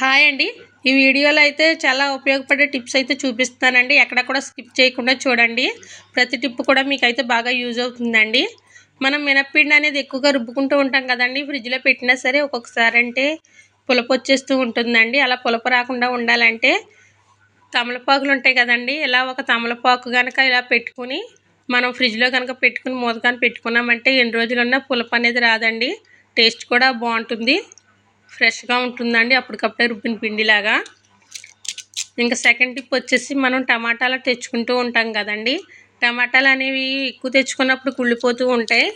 Hi అండి. ఈ వీడియోలో అయితే చాలా ఉపయోగపడే టిప్స్ అయితే చూపిస్తానండి ఎక్కడ కూడా స్కిప్ చేయకుండా చూడండి. ప్రతి టిప్ కూడా మీకు అయితే బాగా యూజ్ అవుతుందండి. మనం మినప్పిండి అనేది ఎక్కువగా రుబ్బుకుంటూ ఉంటాం కదండి. ఫ్రిడ్జ్లో పెట్టినా సరే ఒక్కొక్కసారి అంటే పులప వచ్చేస్తూ ఉంటుందండి. అలా పులప రాకుండా ఉండాలంటే తమలపాకులు ఉంటాయి కదండి. ఇలా ఒక తమలపాకు కనుక ఇలా పెట్టుకుని మనం ఫ్రిడ్జ్లో కనుక పెట్టుకుని మూతకాని పెట్టుకున్నామంటే ఎన్ని రోజులున్నా పులప అనేది రాదండి. టేస్ట్ కూడా బాగుంటుంది. ఫ్రెష్గా ఉంటుందండి అప్పటికప్పుడే రుబ్బిన పిండిలాగా. ఇంకా సెకండ్ టిప్ వచ్చేసి మనం టమాటాలు తెచ్చుకుంటూ ఉంటాం కదండి. టమాటాలు అనేవి ఎక్కువ తెచ్చుకున్నప్పుడు కుళ్ళిపోతూ ఉంటాయి.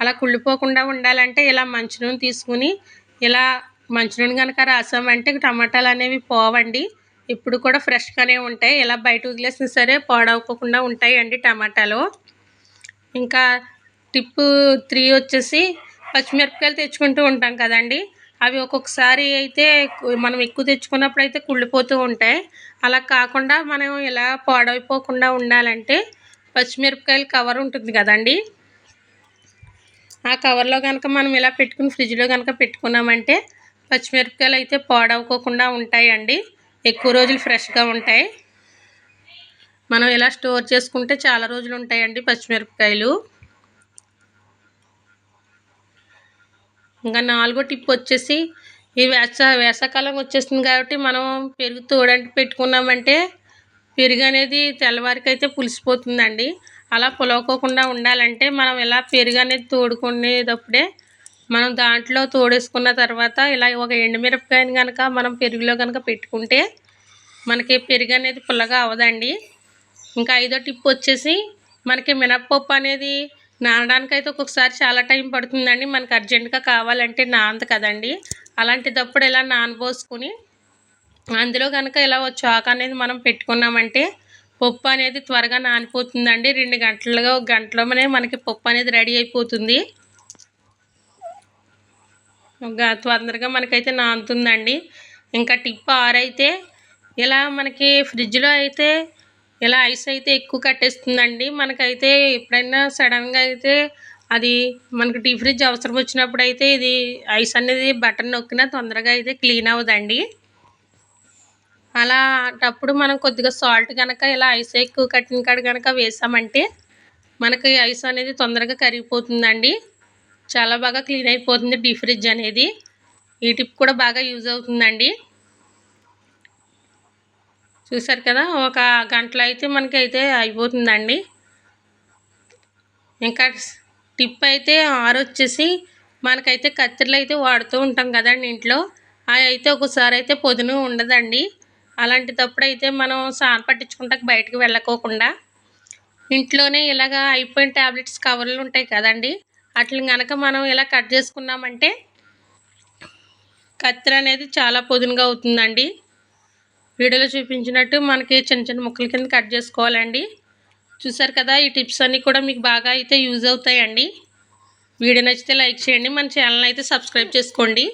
అలా కుళ్ళిపోకుండా ఉండాలంటే ఇలా మంచి తీసుకుని ఇలా మంచినూనె కనుక రాసామంటే టమాటాలు అనేవి పోవండి. ఇప్పుడు కూడా ఫ్రెష్గానే ఉంటాయి. ఇలా బయట వదిలేసినా సరే పాడవకోకుండా ఉంటాయండి టమాటాలు. ఇంకా టిప్ త్రీ వచ్చేసి పచ్చిమిరపకాయలు తెచ్చుకుంటూ ఉంటాం కదండి. అవి ఒక్కొక్కసారి అయితే మనం ఎక్కువ తెచ్చుకున్నప్పుడు అయితే కుళ్ళిపోతూ ఉంటాయి. అలా కాకుండా మనం ఇలా పాడైపోకుండా ఉండాలంటే పచ్చిమిరపకాయలు కవర్ ఉంటుంది కదండి. ఆ కవర్లో కనుక మనం ఇలా పెట్టుకుని ఫ్రిడ్జ్లో కనుక పెట్టుకున్నామంటే పచ్చిమిరపకాయలు అయితే పాడవుకోకుండా ఉంటాయండి. ఎక్కువ రోజులు ఫ్రెష్గా ఉంటాయి. మనం ఇలా స్టోర్ చేసుకుంటే చాలా రోజులు ఉంటాయండి పచ్చిమిరపకాయలు. ఇంకా నాలుగో టిప్ వచ్చేసి ఈ వేస వేసవకాలం వచ్చేస్తుంది కాబట్టి మనం పెరుగు తోడంటి పెట్టుకున్నామంటే పెరుగు అనేది తెల్లవారికైతే పులిసిపోతుందండి. అలా పులవకోకుండా ఉండాలంటే మనం ఇలా పెరుగు అనేది తోడుకునేటప్పుడే మనం దాంట్లో తోడేసుకున్న తర్వాత ఇలా ఒక ఎండుమిరపకాయని కనుక మనం పెరుగులో కనుక పెట్టుకుంటే మనకి పెరుగు అనేది పుల్లగా అవదండి. ఇంకా ఐదో టిప్ వచ్చేసి మనకి మినప్పప్పు అనేది నానడానికి అయితే ఒక్కొక్కసారి చాలా టైం పడుతుందండి. మనకు అర్జెంటుగా కావాలంటే నానదు కదండి. అలాంటిదప్పుడు ఇలా నానబోసుకుని అందులో కనుక ఇలా చాక్ అనేది మనం పెట్టుకున్నామంటే పప్పు అనేది త్వరగా నానిపోతుందండి. రెండు గంటలుగా ఒక గంటలోనే మనకి పప్పు అనేది రెడీ అయిపోతుంది. తొందరగా మనకైతే నానుతుందండి. ఇంకా టిప్ ఆరైతే ఇలా మనకి ఫ్రిడ్జ్లో అయితే ఇలా ఐస్ అయితే ఎక్కువ కట్టేస్తుందండి? మనకైతే ఎప్పుడైనా సడన్గా అయితే అది మనకు డీ ఫ్రిడ్జ్ అవసరం వచ్చినప్పుడు అయితే ఇది ఐస్ అనేది బటన్ నొక్కినా తొందరగా అయితే క్లీన్ అవ్వదండి. అలా అప్పుడు మనం కొద్దిగా సాల్ట్ కనుక ఇలా ఐస్ ఎక్కువ కట్టిన కాడ కనుక వేసామంటే మనకి ఐస్ అనేది తొందరగా కరిగిపోతుందండి. చాలా బాగా క్లీన్ అయిపోతుంది డీ ఫ్రిడ్జ్ అనేది. ఈ టిప్ కూడా బాగా యూజ్ అవుతుందండి. చూసారు కదా ఒక గంటలో అయితే మనకైతే అయిపోతుందండి. ఇంకా టిప్ అయితే ఆరు వచ్చేసి మనకైతే కత్తిరలు అయితే వాడుతూ ఉంటాం కదండి ఇంట్లో. అవి అయితే ఒకసారి అయితే పొదును ఉండదండి. అలాంటిటప్పుడు అయితే మనం సాన పట్టించుకుంటా బయటకు వెళ్ళకోకుండా ఇంట్లోనే ఇలాగ అయిపోయిన ట్యాబ్లెట్స్ కవర్లు ఉంటాయి కదండి. అట్లని కనుక మనం ఇలా కట్ చేసుకున్నామంటే కత్తిర అనేది చాలా పొదునుగా అవుతుందండి. వీడియోలో చూపించినట్టు మనకి చిన్న చిన్న ముక్కల కింద కట్ చేసుకోవాలండి. చూసారు కదా ఈ టిప్స్ అన్నీ కూడా మీకు బాగా అయితే యూజ్ అవుతాయండి. వీడియో నచ్చితే లైక్ చేయండి మన ఛానల్ అయితే సబ్స్క్రైబ్ చేసుకోండి.